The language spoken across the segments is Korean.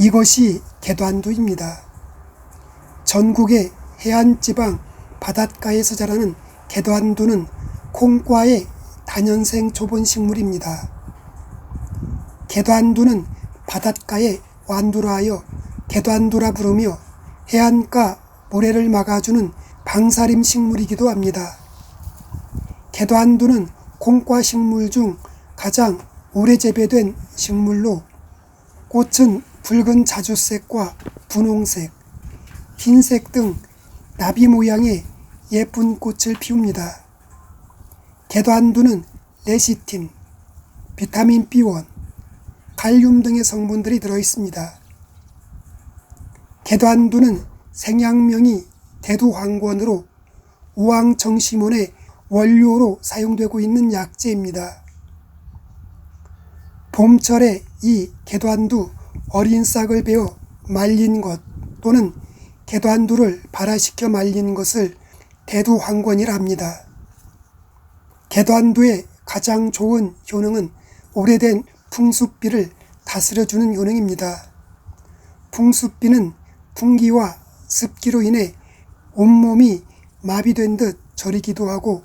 이것이 개도안두입니다. 전국의 해안지방 바닷가에서 자라는 개도안두는 콩과의 단연생 초본 식물입니다. 개도안두는 바닷가의 완두라 하여 개도안두라 부르며 해안가 모래를 막아주는 방사림 식물이기도 합니다. 개도안두는 콩과 식물 중 가장 오래 재배된 식물로 꽃은 붉은 자주색과 분홍색, 흰색 등 나비 모양의 예쁜 꽃을 피웁니다. 개도안두는 레시틴, 비타민 B1, 칼륨 등의 성분들이 들어 있습니다. 개도안두는 생양명이 대두황건으로 우왕정시몬의 원료로 사용되고 있는 약재입니다. 봄철에 이 개도안두 어린 싹을 베어 말린 것 또는 개도안두를 발화시켜 말린 것을 대두황건이라 합니다. 개도안두의 가장 좋은 효능은 오래된 풍습비를 다스려주는 효능입니다. 풍습비는 풍기와 습기로 인해 온몸이 마비된 듯 저리기도 하고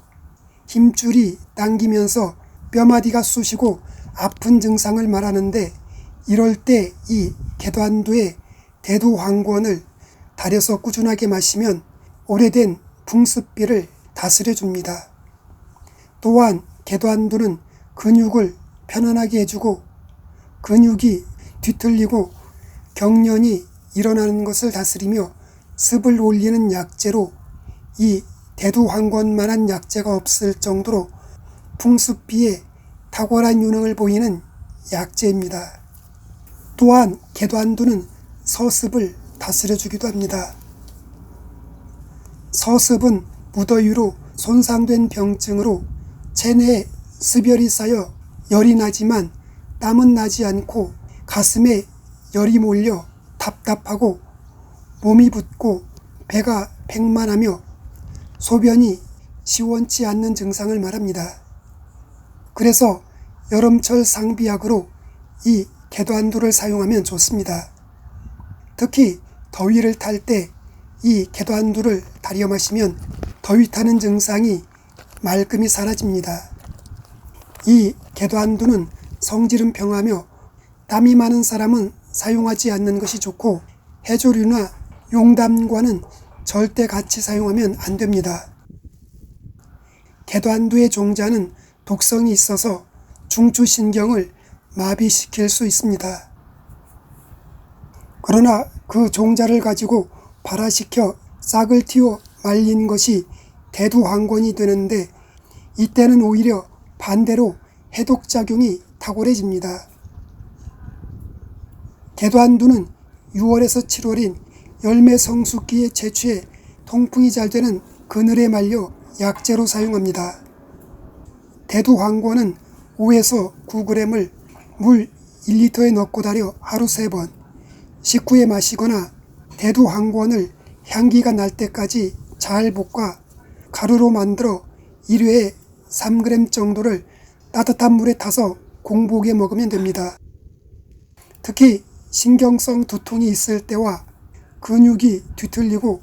힘줄이 당기면서 뼈마디가 쑤시고 아픈 증상을 말하는데 이럴 때이 개도안두의 대두황건을 달여서 꾸준하게 마시면 오래된 풍습비를 다스려 줍니다. 또한 개도안두는 근육을 편안하게 해주고 근육이 뒤틀리고 경련이 일어나는 것을 다스리며 습을 올리는 약재로 이 대두황건만한 약재가 없을 정도로 풍습비에 탁월한 유능을 보이는 약재입니다. 또한 개도안두는 서습을 다스려주기도 합니다. 서습은 무더위로 손상된 병증으로 체내에 습열이 쌓여 열이 나지만 땀은 나지 않고 가슴에 열이 몰려 답답하고 몸이 붓고 배가 백만하며 소변이 시원치 않는 증상을 말합니다. 그래서 여름철 상비약으로 이 개도안두를 사용하면 좋습니다. 특히 더위를 탈 때이 개도안두를 다려 마시면 더위 타는 증상이 말끔히 사라집니다. 이 개도안두는 성질은 평하며 땀이 많은 사람은 사용하지 않는 것이 좋고 해조류나 용담과는 절대 같이 사용하면 안 됩니다. 개도안두의 종자는 독성이 있어서 중추신경을 마비시킬 수 있습니다. 그러나 그 종자를 가지고 발화시켜 싹을 틔워 말린 것이 대두황건이 되는데 이때는 오히려 반대로 해독작용이 탁월해집니다. 개도안두는 6월에서 7월인 열매 성숙기에 채취해 통풍이 잘 되는 그늘에 말려 약재로 사용합니다. 대두황건은 5에서 9g을 물 1리터에 넣고 달여 하루 3번, 식후에 마시거나 대두황건을 향기가 날 때까지 잘 볶아 가루로 만들어 1회에 3g 정도를 따뜻한 물에 타서 공복에 먹으면 됩니다. 특히 신경성 두통이 있을 때와 근육이 뒤틀리고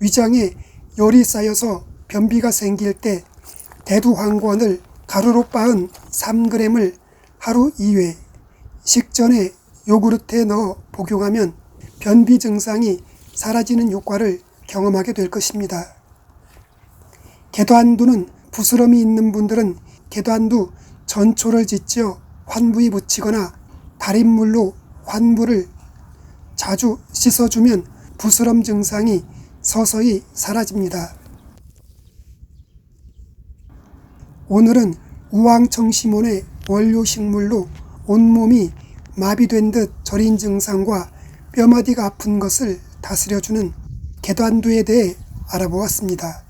위장에 열이 쌓여서 변비가 생길 때 대두황건을 가루로 빻은 3g을 하루 2회 식전에 요구르트에 넣어 복용하면 변비 증상이 사라지는 효과를 경험하게 될 것입니다. 개도안두는 부스럼이 있는 분들은 개도안두 전초를 짓지어 환부에 붙이거나 달인물로 환부를 자주 씻어주면 부스럼 증상이 서서히 사라집니다. 오늘은 우왕청시몬의 원료 식물로 온몸이 마비된 듯 저린 증상과 뼈마디가 아픈 것을 다스려주는 개도안두에 대해 알아보았습니다.